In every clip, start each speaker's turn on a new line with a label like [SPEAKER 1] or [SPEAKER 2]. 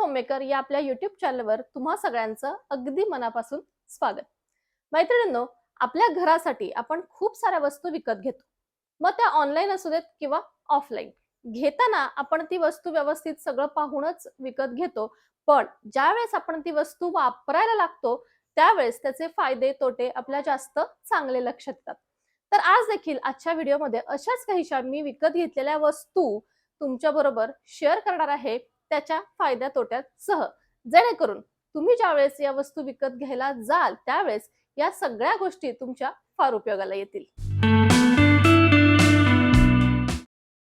[SPEAKER 1] Homemaker या आपल्या YouTube चॅनलवर तुम्हा सगळ्यांचं अगदी मनापासून स्वागत. मैत्रिणींनो आपल्या घरासाठी आपण खूप साऱ्या वस्तू विकत घेतो. मग त्या ऑनलाईन असू देत किंवा ऑफलाईन घेताना आपण ती वस्तू व्यवस्थित सगळं पाहूनच विकत घेतो. पण ज्यावेळेस आपण ती वस्तू वापरायला लागतो त्यावेळेस त्याचे फायदे तोटे आपल्या जास्त चांगले लक्षात येतात. तर आज देखील आजच्या व्हिडिओमध्ये अशाच काहीशा मी विकत घेतलेल्या वस्तू तुमच्या बरोबर शेअर करणार आहे. त्याच्या फायद्या तोट्यात सह. जेणेकरून तुम्ही ज्यावेळेस या वस्तू विकत घ्यायला जाल त्यावेळेस या सगळ्या गोष्टी तुमच्या फार उपयोगाला येतील.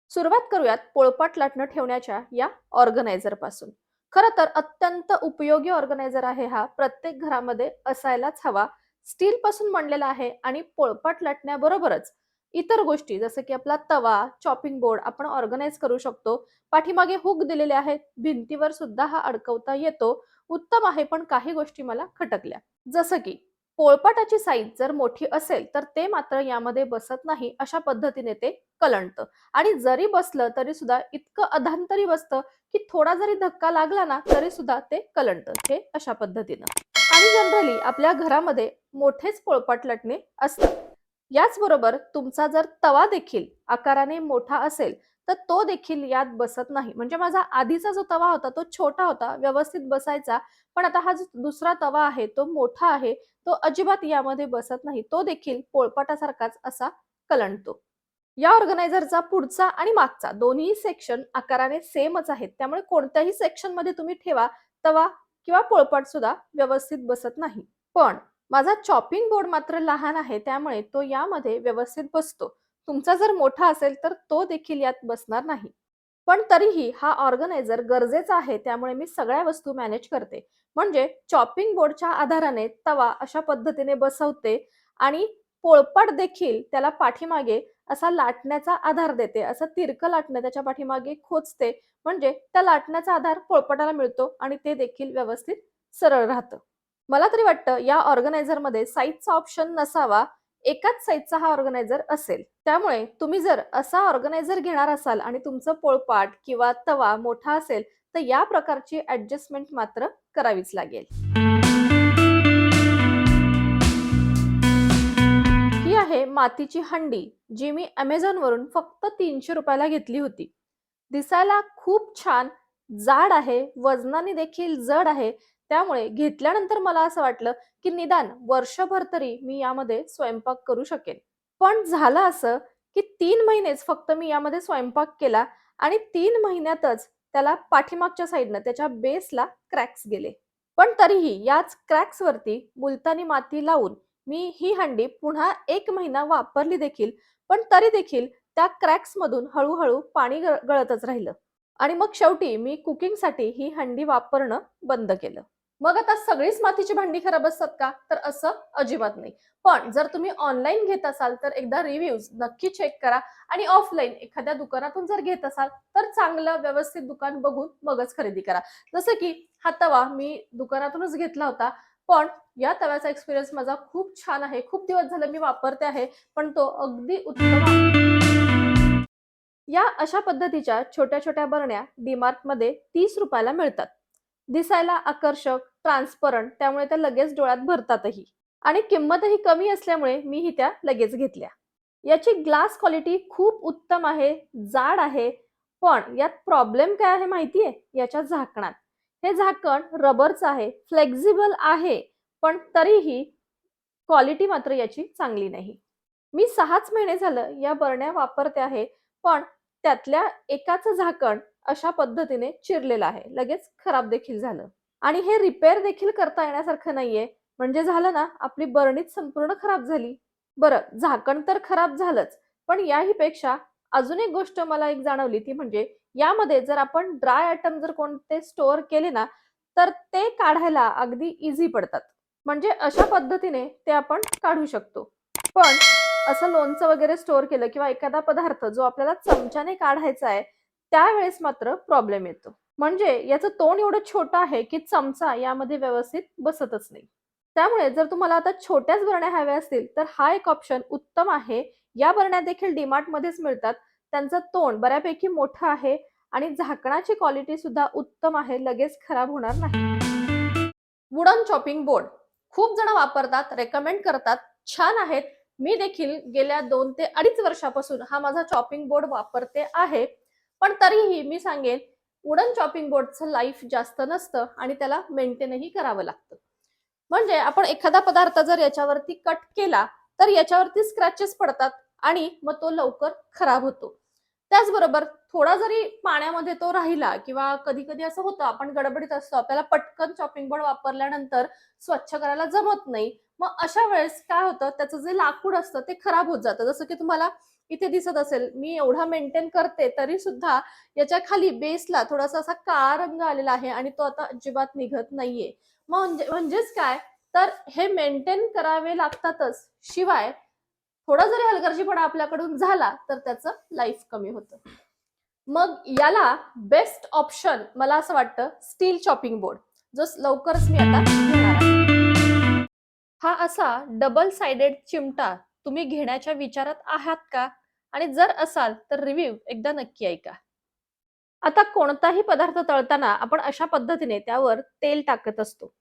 [SPEAKER 1] सुरुवात करूयात पोळपाट लाटणं ठेवण्याच्या या ऑर्गनायझरपासून. खर तर अत्यंत उपयोगी ऑर्गनायझर आहे हा. प्रत्येक घरामध्ये असायलाच हवा. स्टील पासून बनलेला आहे आणि पोळपाट लाटण्याबरोबरच इतर गोष्टी जसं की आपला तवा चॉपिंग बोर्ड आपण ऑर्गनाईज करू शकतो. पाठीमागे हुक दिलेले आहेत. भिंतीवर सुद्धा हा अडकवता येतो. उत्तम आहे पण काही गोष्टी मला खटकल्या. जसं की पोळपाटाची साईज जर मोठी असेल तर ते मात्र यामध्ये बसत नाही अशा पद्धतीने ते कलंडतं. आणि जरी बसलं तरी सुद्धा इतकं अधांतरी बसतं की थोडा जरी धक्का लागला ना तरी सुद्धा ते कलंडतं. हे अशा पद्धतीनं. आणि जनरली आपल्या घरामध्ये मोठेच पोळपाट लटणे असतात. याचबरोबर तुमचा जर तवा देखील आकाराने मोठा असेल तर तो देखील यात बसत नाही. म्हणजे माझा आधीचा जो तवा होता तो छोटा होता व्यवस्थित बसायचा पण आता हा जो दुसरा तवा आहे तो मोठा आहे तो अजिबात यामध्ये बसत नाही. तो देखील पोळपाटासारखाच असा कलंडतो. या ऑर्गनायझरचा पुढचा आणि मागचा दोन्ही सेक्शन आकाराने सेमच आहेत. त्यामुळे कोणत्याही सेक्शनमध्ये तुम्ही ठेवा तवा किंवा पोळपाट सुद्धा व्यवस्थित बसत नाही. पण माझा चॉपिंग बोर्ड मात्र लहान आहे त्यामुळे तो यामध्ये व्यवस्थित बसतो. तुमचा जर मोठा असेल तर तो देखील यात बसणार नाही. पण तरीही हा ऑर्गनायझर गरजेचा आहे त्यामुळे मी सगळ्या वस्तू मॅनेज करते. म्हणजे चॉपिंग बोर्डच्या आधाराने तवा अशा पद्धतीने बसवते आणि पोळपाट देखील त्याला पाठीमागे असा लाटण्याचा आधार देते. असं तिरकं लाटणं त्याच्या पाठीमागे खोचते. म्हणजे त्या लाटण्याचा आधार पोळपाटाला मिळतो आणि ते देखील व्यवस्थित सरळ राहतं. मला तरी वाटतं या ऑर्गनायझरमध्ये साईजचा ऑप्शन नसावा एकाच साईजचा हा ऑर्गनायझर असेल. त्यामुळे तुम्ही जर असा ऑर्गनायझर घेणार असाल आणि तुमचं पोळपाट किंवा तवा मोठा असेल तर या प्रकारची ऍडजस्टमेंट मात्र करावीच लागेल. ही आहे मातीची हंडी जी मी अमेझॉन वरून फक्त तीनशे रुपयाला घेतली होती. दिसायला खूप छान जाड आहे वजनाने देखील जड आहे त्यामुळे घेतल्यानंतर मला असं वाटलं की निदान वर्षभर तरी मी यामध्ये स्वयंपाक करू शकेन. पण झालं असं की तीन महिनेच फक्त मी यामध्ये स्वयंपाक केला आणि तीन महिन्यातच त्याला पाठीमागच्या साईडनं त्याच्या बेसला क्रॅक्स गेले. पण तरीही याच क्रॅक्स वरती मुलतानी माती लावून मी ही हंडी पुन्हा एक महिना वापरली देखील पण तरी देखील त्या क्रॅक्स मधून हळूहळू पाणी गळतच राहिलं. आणि मग शेवटी मी कुकिंगसाठी ही हंडी वापरणं बंद केलं. मग आता सगळीच मातीची भांडी खराब असतात का? तर असं अजिबात नाही. पण जर तुम्ही ऑनलाईन घेत असाल तर एकदा रिव्ह्यूज नक्की चेक करा. आणि ऑफलाईन एखाद्या दुकानातून जर घेत असाल तर चांगलं व्यवस्थित दुकान बघून मगच खरेदी करा. जसं की हा तवा मी दुकानातूनच घेतला होता पण या तव्याचा एक्सपिरियन्स माझा खूप छान आहे. खूप दिवस झाले मी वापरते आहे पण तो अगदी उत्तम या अशा पद्धतीच्या छोट्या छोट्या बरण्या डीमार्टमध्ये तीस रुपयाला मिळतात. दिसायला आकर्षक ट्रान्सपरंट त्यामुळे त्या लगेच डोळ्यात भरतातही. आणि किंमतही कमी असल्यामुळे मी ही त्या लगेच घेतल्या. याची ग्लास क्वालिटी खूप उत्तम आहे जाड आहे पण यात प्रॉब्लेम काय आहे माहिती आहे याच्या झाकणात. हे झाकण रबरचं आहे फ्लेक्झिबल आहे पण तरीही क्वालिटी मात्र याची चांगली नाही. मी सहाच महिने झालं या बरण्या वापरते आहे पण त्यातल्या एकाचं झाकण अशा पद्धतीने चिरलेलं आहे. लगेच खराब देखील झालं. आणि हे रिपेअर देखील करता येण्यासारखं नाहीये. म्हणजे झालं ना आपली बरणीच संपूर्ण खराब झाली. बरं झाकण तर खराब झालंच. पण याही पेक्षा अजून एक गोष्ट मला एक जाणवली ती म्हणजे यामध्ये जर आपण ड्राय आयटम जर कोणते स्टोअर केले ना तर ते काढायला अगदी इझी पडतात. म्हणजे अशा पद्धतीने ते आपण काढू शकतो. पण असं लोणचं वगैरे स्टोअर केलं किंवा एखादा पदार्थ जो आपल्याला चमच्याने काढायचा आहे त्यावेळेस मात्र प्रॉब्लेम येतो. म्हणजे याचं तोंड एवढं छोटं आहे की चमचा यामध्ये व्यवस्थित बसतच नाही. त्यामुळे जर तुम्हाला आता छोट्याच बरण्या हव्या असतील तर हा एक ऑप्शन उत्तम आहे. या बरण्या देखील डीमार्ट मध्येच मिळतात. त्यांचं तोंड बऱ्यापैकी मोठं आहे आणि झाकणाची क्वालिटी सुद्धा उत्तम आहे. लगेच खराब होणार नाही. वुडन चॉपिंग बोर्ड खूप जण वापरतात रेकमेंड करतात. छान आहेत. मी देखील गेल्या दोन ते अडीच वर्षापासून हा माझा चॉपिंग बोर्ड वापरते आहे. पण तरीही मी सांगेन वुडन चॉपिंग बोर्डचं लाईफ जास्त नसतं आणि त्याला मेंटेनही करावं लागतं. म्हणजे आपण एखादा पदार्थ जर याच्यावरती कट केला तर याच्यावरती स्क्रॅचेस पडतात आणि मग तो लवकर खराब होतो. त्याचबरोबर थोडा जरी पाण्यामध्ये तो राहिला किंवा कधी कधी असं होतं आपण गडबडीत असतो आपल्याला पटकन चॉपिंग बोर्ड वापरल्यानंतर स्वच्छ करायला जमत नाही. मग अशा वेळेस काय होतं त्याचं जे लाकूड असतं ते खराब होत जातं. जसं की तुम्हाला इथे दिसत असेल. मी एवढा मेंटेन करते तरी सुद्धा याच्या खाली बेसला थोडासा असा काळा रंग आलेला आहे आणि तो आता अजिबात निघत नाहीये. मग म्हणजे म्हणजेच काय? तर हे मेंटेन करावे लागतातच. शिवाय थोडा जरी हलगर्जीपणा आपल्याकडून झाला तर त्याचं लाईफ कमी होतं. मग याला बेस्ट ऑप्शन मला असं वाटतं स्टील चॉपिंग बोर्ड जो लवकरच मी आता घेणार हा असा डबल साइडेड चिमटा तुम्ही घेण्याच्या विचारात आहात का? आणि जर असाल तर रिव्ह्यू एकदा नक्की ऐका. आता कोणताही पदार्थ तळताना आपण अशा पद्धतीने त्यावर तेल टाकत असतो.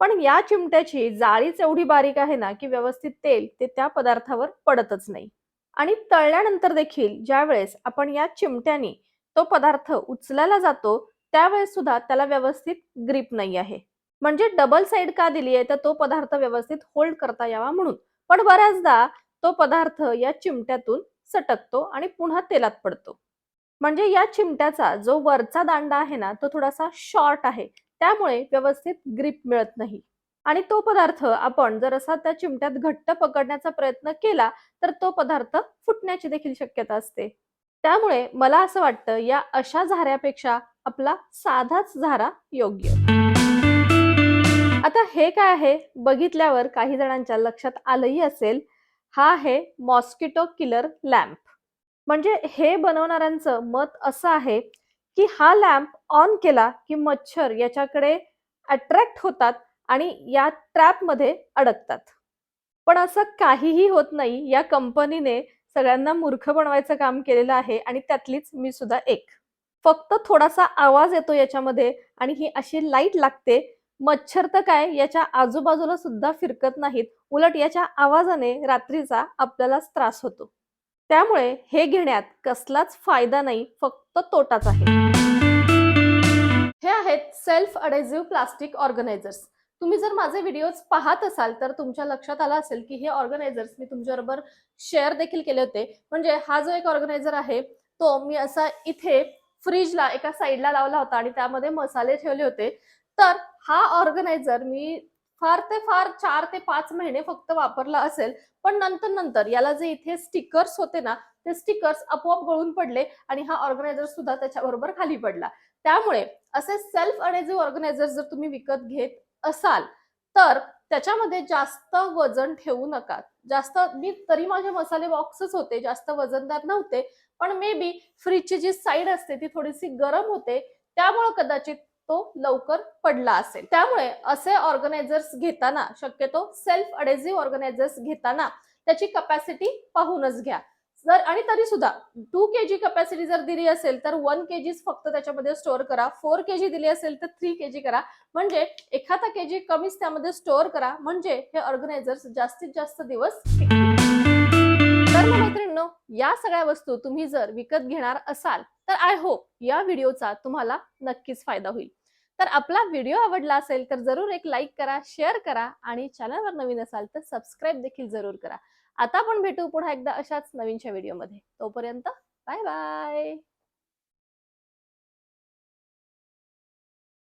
[SPEAKER 1] पण या चिमट्याची जाळीच एवढी बारीक आहे ना की व्यवस्थित तेल ते त्या पदार्थावर पडतच नाही. आणि तळल्यानंतर देखील ज्यावेळेस आपण या चिमट्याने तो पदार्थ उचलायला जातो त्यावेळेस सुद्धा त्याला व्यवस्थित ग्रीप नाही आहे. म्हणजे डबल साईड का दिली आहे तर तो पदार्थ व्यवस्थित होल्ड करता यावा म्हणून. पण बऱ्याचदा तो पदार्थ या चिमट्यातून सटकतो आणि पुन्हा तेलात पडतो. म्हणजे या चिमट्याचा जो वरचा दांडा आहे ना तो थोडासा शॉर्ट आहे. त्यामुळे व्यवस्थित ग्रीप मिळत नाही. आणि तो पदार्थ आपण जर असा त्या चिमट्यात घट्ट पकडण्याचा प्रयत्न केला तर तो पदार्थ फुटण्याची देखील शक्यता असते. त्यामुळे मला असं वाटतं या अशा झाऱ्यापेक्षा आपला साधाच झारा योग्य. आता हे काय आहे? बघितल्यावर काही जणांच्या लक्षात आलंही असेल हा आहे मॉस्किटो किलर लॅम्प म्हणजे हे बनवणाऱ्यांचं मत असं आहे की हा लॅम्प ऑन केला की मच्छर याच्याकडे अट्रॅक्ट होतात आणि या ट्रॅपमध्ये अडकतात. पण असं काहीही होत नाही. या कंपनीने सगळ्यांना मूर्ख बनवायचं काम केलेलं आहे आणि त्यातलीच मी सुद्धा एक. फक्त थोडासा आवाज येतो याच्यामध्ये आणि ही अशी लाइट लागते मच्छर तर काय याच्या आजूबाजूला सुद्धा फिरकत नाहीत. उलट याच्या आवाजाने रात्रीचा आपल्यालाच त्रास होतो. त्यामुळे हे घेण्यात कसलाच फायदा नाही फक्त तोटाच आहे. हे आहेत सेल्फ अडेझिव्ह प्लास्टिक ऑर्गनायझर्स तुम्ही जर माझे व्हिडिओज पाहत असाल तर तुमच्या लक्षात आलं असेल की हे ऑर्गनायझर्स मी तुमच्याबरोबर शेअर देखील केले होते. म्हणजे हा जो एक ऑर्गनायझर आहे तो मी असा इथे फ्रीजला एका साईडला लावला होता आणि त्यामध्ये मसाले ठेवले होते. तर हा ऑर्गनायझर मी फार ते फार चार ते पाच महिने फक्त वापरला असेल पण नंतर नंतर याला जे इथे स्टिकर्स होते ना ते स्टिकर्स आपोआप गळून पडले आणि हा ऑर्गनायझर सुद्धा त्याच्याबरोबर खाली पडला. त्यामुळे असे सेल्फ अडेझिव्ह ऑर्गनायझर जर तुम्ही विकत घेत असाल तर त्याच्यामध्ये जास्त वजन ठेवू नका. जास्त मी तरी माझे मसाले बॉक्सच होते जास्त वजनदार नव्हते पण मे बी फ्रीजची जी साईड असते ती थोडीशी गरम होते त्यामुळे कदाचित तो लवकर पडला असेल. त्यामुळे असे ऑर्गनायझर्स घेताना शक्यतो सेल्फ अडेझिव्ह ऑर्गनायझर्स घेताना त्याची कपॅसिटी पाहूनच घ्या. जर आणि तरी सुद्धा टू के जी कपॅसिटी जर दिली असेल तर वन के जीच फक्त त्याच्यामध्ये स्टोअर करा. फोर के जी दिली असेल तर थ्री के जी करा. म्हणजे एखादा के जी कमीच त्यामध्ये स्टोअर करा. म्हणजे हे ऑर्गनायझर्स जास्तीत जास्त दिवस मित्रांनो या सगळ्या वस्तू तुम्ही जर विकत घेणार असाल तर आय होप या व्हिडिओचा तुम्हाला नक्कीच फायदा होईल. तर आपला व्हिडिओ आवडला असेल तर जरूर एक लाईक करा शेअर करा आणि चॅनलवर नवीन असाल तर सबस्क्राईब देखील जरूर करा. आता आपण भेटू पुन्हा एकदा अशाच नवीनच्या व्हिडिओमध्ये. तोपर्यंत बाय बाय